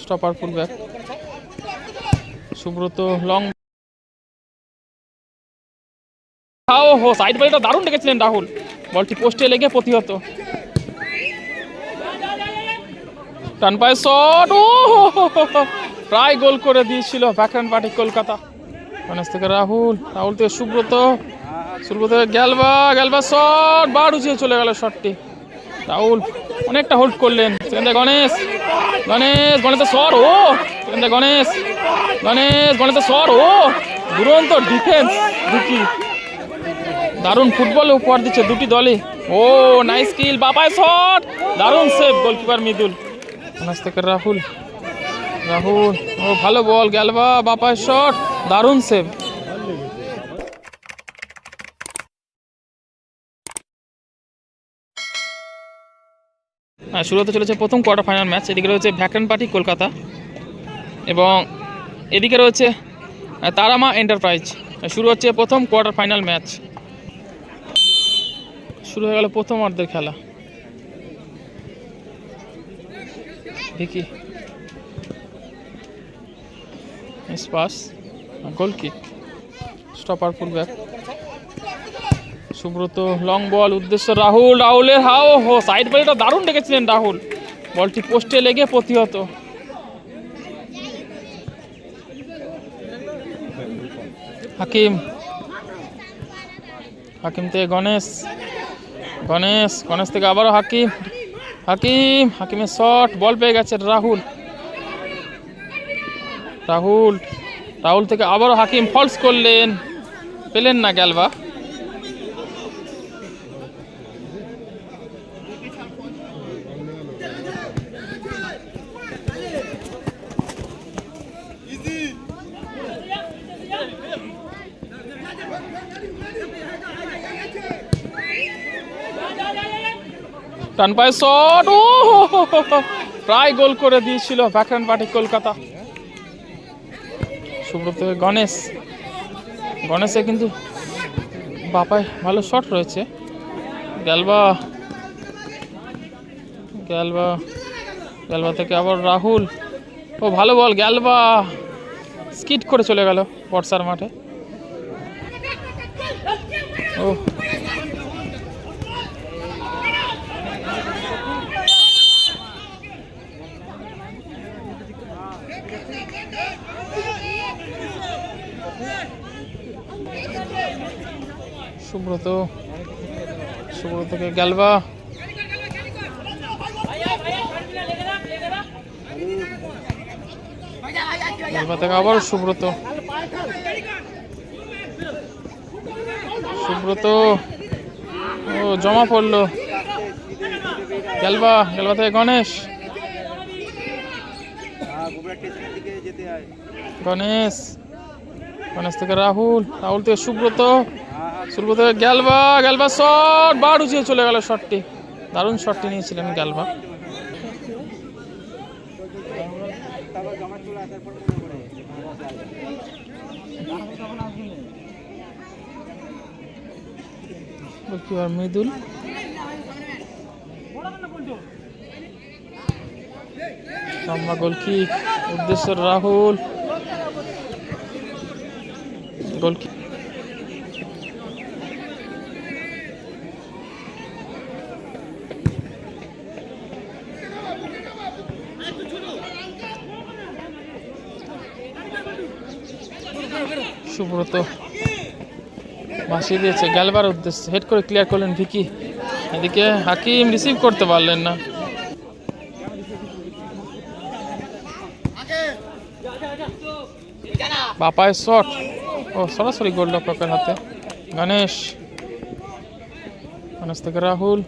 Stopper full back Subrata long হো side বলটা দারুণ রেখেছিলেন রাহুল। বলটি পোস্টে লেগে প্রতিহত। টান পায়ে শট ও। প্রায় গোল করে দিয়েছিল ব্যাকরণ পার্টি কলকাতা। গণেশ থেকে রাহুল রাহুল থেকে সুব্রত। সুব্রত গ্যালবা গ্যালবা শট বার উঁচিয়ে চলে গেল শটটি রাহুল অনেকটা হোল্ড করলেন। সেখান গণেশ গণেশ, গণেশের স্বর, ও! সেখান গণেশ গণেশ, গণেশের স্বর, ও! দুরন্ত ডিফেন্স দুটি। দারুণ ফুটবল উপহার দিচ্ছে দুটি দলই। ও নাইস কিল বাবাই শট দারুণ সেভ গোলকিপার মৃদুল। গণেশ থেকে রাহুল। রাহুল, ও ভালো বল গ্যালবা বাপায় শট দারুণ সেভ শুরু হতে চলেছে প্রথম কোয়ার্টার ফাইনাল ম্যাচ এদিকে রয়েছে ভ্যাকান পার্টি কলকাতা এবং এদিকে রয়েছে তারামা এন্টারপ্রাইজ শুরু হচ্ছে প্রথম কোয়ার্টার ফাইনাল ম্যাচ শুরু হয়ে গেল প্রথম অর্ধের খেলা। দেখি pass goal kick stopper full back Subrata long ball উদ্দেশ্য রাহুল, রাহুলের হাও, হো সাইড বলটা দারুণ রেখেছিলেন রাহুল। বলটি পোস্টে লেগে প্রতিহত। হাকিম। হাকিম থেকে গণেশ। গণেশ গণেশ থেকে আবারও হাকিম। হাকিম, হাকিমের শট বল পেয়ে গেছে রাহুল। রাহুল রাহুল থেকে আবারও হাকিম ফলস করলেন। পেলেন না গ্যালবা টান পায়ে শট। ও। প্রায় গোল করে দিয়েছিল ব্যাকরণ পার্টি কলকাতা। সুব্রত গণেশ। গণেশে কিন্তু বাপায় ভালো শট রয়েছে। গ্যালবা। গ্যালবা। গ্যালবা থেকে আবার রাহুল। ও, ভালো বল, গ্যালবা। স্কিট করে চলে গেল বর্ষার মাঠে। সুব্রত। সুব্রত থেকে গ্যালবা গ্যালবা থেকে আবার সুব্রত। সুব্রত। ও, জমা পড়ল। গ্যালবা গ্যালবা থেকে গণেশ। গণেশ। গণেশ থেকে রাহুল। রাহুল থেকে সুব্রত। সুব্রত থেকে গ্যালবা গ্যালবা শট বার উঁচিয়ে চলে গেল শটটি। দারুণ শটটি নিয়েছিলেন গ্যালবা মৃদুল। লম্বা গোলকিক, উদ্দেশ্য রাহুল। গোলকিক সুব্রত। ভাসিয়ে দিয়েছে গ্যালবার উদ্দেশ্যে। হেড করে ক্লিয়ার করলেন ভিকি। এদিকে হাকিম রিসিভ করতে পারলেন না। বাপায় শট ও, সরাসরি গোলরক্ষকের হাতে। গণেশ। গণেশ থেকে রাহুল।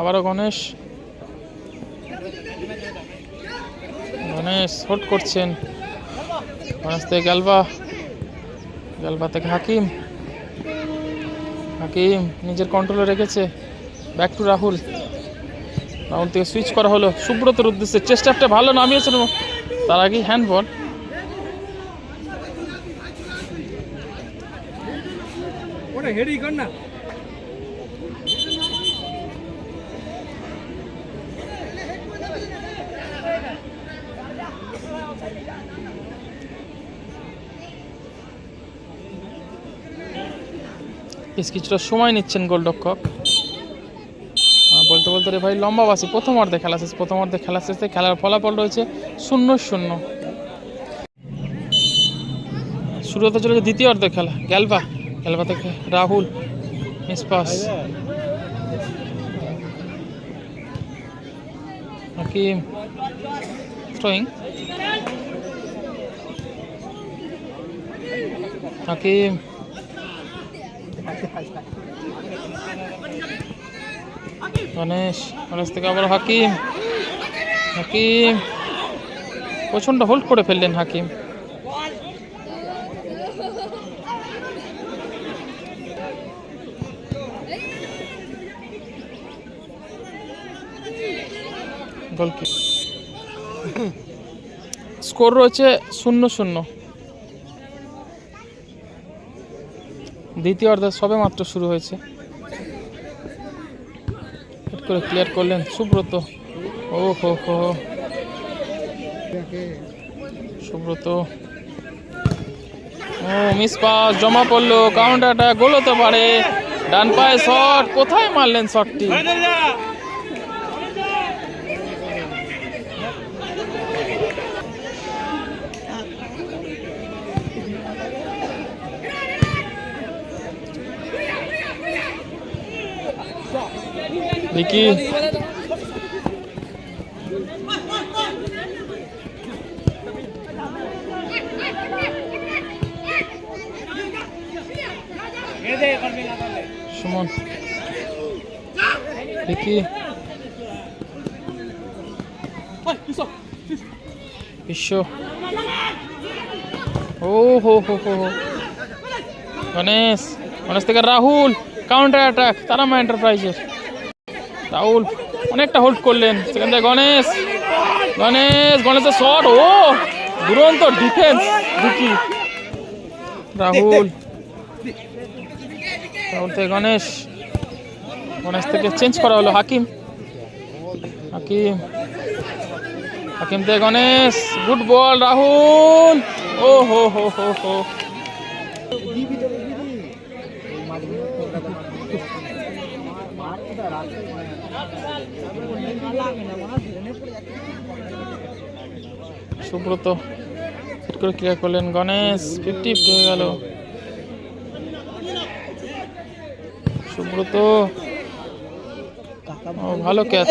আবারও গণেশ। গণেশ হোল্ড করছেন। গণেশ থেকে গ্যালবা গ্যালবা থেকে হাকিম। হাকিম, নিজের কন্ট্রোলে রেখেছে। Back to Rahul. রাহুল থেকে সুইচ করা হলো। সুব্রতের উদ্দেশ্যে চেষ্টাটা ভালো নামিয়েছেন তার আগে হ্যান্ডবল হেডি কর না। বেশ কিছুটা সময় নিচ্ছেন গোলরক্ষক। বলতে বলতে রে ভাই লম্বা বাসি, প্রথম অর্ধে খেলা শেষ, প্রথম অর্ধে খেলা শেষে খেলার ফলাফল রয়েছে শূন্য শূন্য। শুরু হতে চলেছে দ্বিতীয় অর্ধে খেলা গ্যালবা গ্যালবা থেকে রাহুল মিসপাস হাকিম হাকিম। গণেশ গণেশ থেকে আবার হাকিম। হাকিম। প্রচণ্ড হোল্ড করে ফেললেন হাকিম। স্কোর রয়েছে শূন্য শূন্য। দ্বিতীয় অর্ধ সবে মাত্র শুরু হয়েছে। করে ক্লিয়ার করলেন সুব্রত। ও হো হো। সুব্রত। ও মিস পাস জমা পড়ল কাউন্টারটা গোল হতে পারে। ডান পায়ে শট কোথায় মারলেন শটটি ভিকি সুমন ভিকি বিশ্ব ও হো হো হো গণেশ গণেশ থেকে রাহুল কাউন্টার অ্যাটাক, তারামা এন্টারপ্রাইজের রাহুল, অনেকটা হোল্ড করলেন। সেখান থেকে গণেশ গণেশ, গণেশের শট ও! দুরন্ত ডিফেন্স দুটি রাহুল। রাহুল থেকে গণেশ। গণেশ থেকে চেঞ্জ করা হলো হাকিম। হাকিম। হাকিম থেকে গণেশ। Good ball Rahul. ও, হো হো হো হো। সুব্রত, সেট করে ক্লিয়ার করলেন গণেশ ফিফটি ফিফটি হয়ে গেল। সুব্রত, ও ভালো ক্যাচ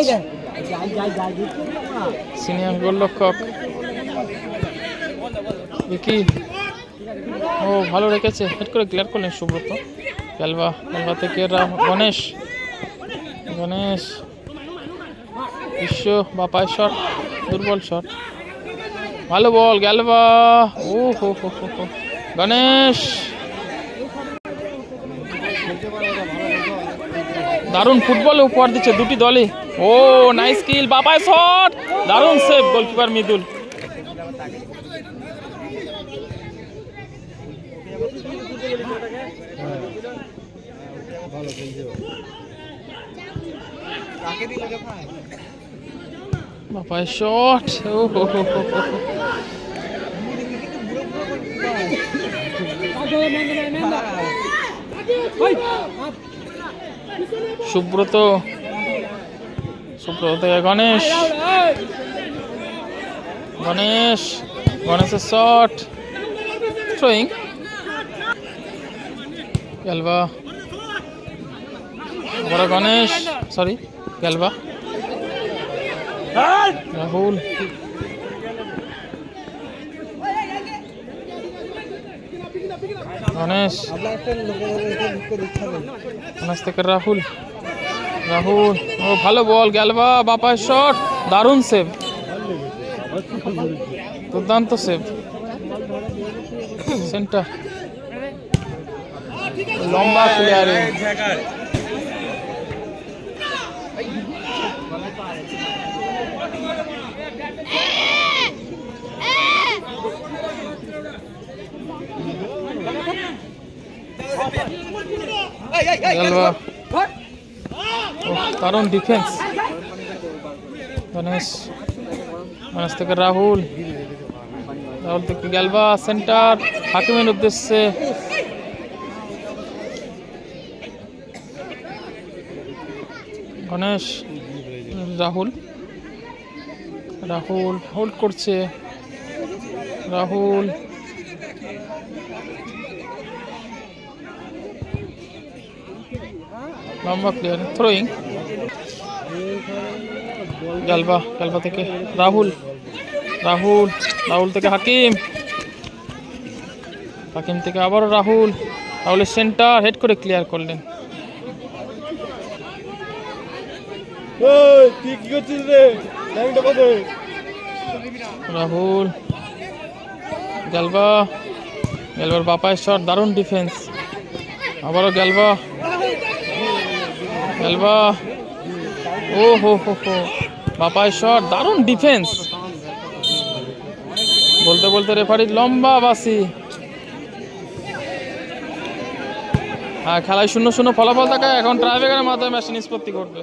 সিনিয়র গোলরক্ষক। দেখি ও ভালো রেখেছে হেড করে ক্লিয়ার করলেন সুব্রত। ক্যালবা ক্যালবা থেকে গণেশ গণেশ। বিশ্ব বা বাপায় শট, দুর্বল শট। ভালো বল, গেল বা। ও হো হো হো হো। গণেশ। দারুণ ফুটবল উপহার দিচ্ছে দুটি দলে ও নাইস কিল বাপায় শট। দারুণ save goalkeeper Mridul. Bapai shot ও। সুব্রত সুব্রত থেকে গণেশ। গণেশ, গণেশের শট থ্রোয়িং গেলবা। বড় গণেশ সরি গেলবা। রাহুল। গণেশ। থেকে রাহুল। রাহুল। ও, ভালো বল গেলবা বাপায় শট দারুণ সেভ দুর্দান্ত সেভ সেন্টার লম্বা প্লেয়ারে দারুণ ডিফেন্স গণেশ। গণেশ থেকে রাহুল। রাহুল থেকে গ্যালবা সেন্টার হাকিমের উদ্দেশ্যে। গণেশ রাহুল। রাহুল হোল্ড করছে। রাহুল। লম্বা প্লেয়ার থ্রোয়িং গালবা গালবা থেকে রাহুল রাহুল রাহুল থেকে হাকিম। হাকিম থেকে আবারও রাহুল। রাহুলের সেন্টার হেড করে ক্লিয়ার করলেন। রাহুল গ্যালবা গ্যালবার বাপায় শট দারুণ ডিফেন্স আবারও গ্যালবা গ্যালবা ও, হো হো হো। বাপায় শট, দারুণ ডিফেন্স বলতে বলতে রেফারির লম্বা বাসি। হ্যাঁ খেলায় শূন্য শূন্য ফলাফল থাকে এখন ট্রাইব্রেকারের মাধ্যমে ম্যাচ নিষ্পত্তি করবে।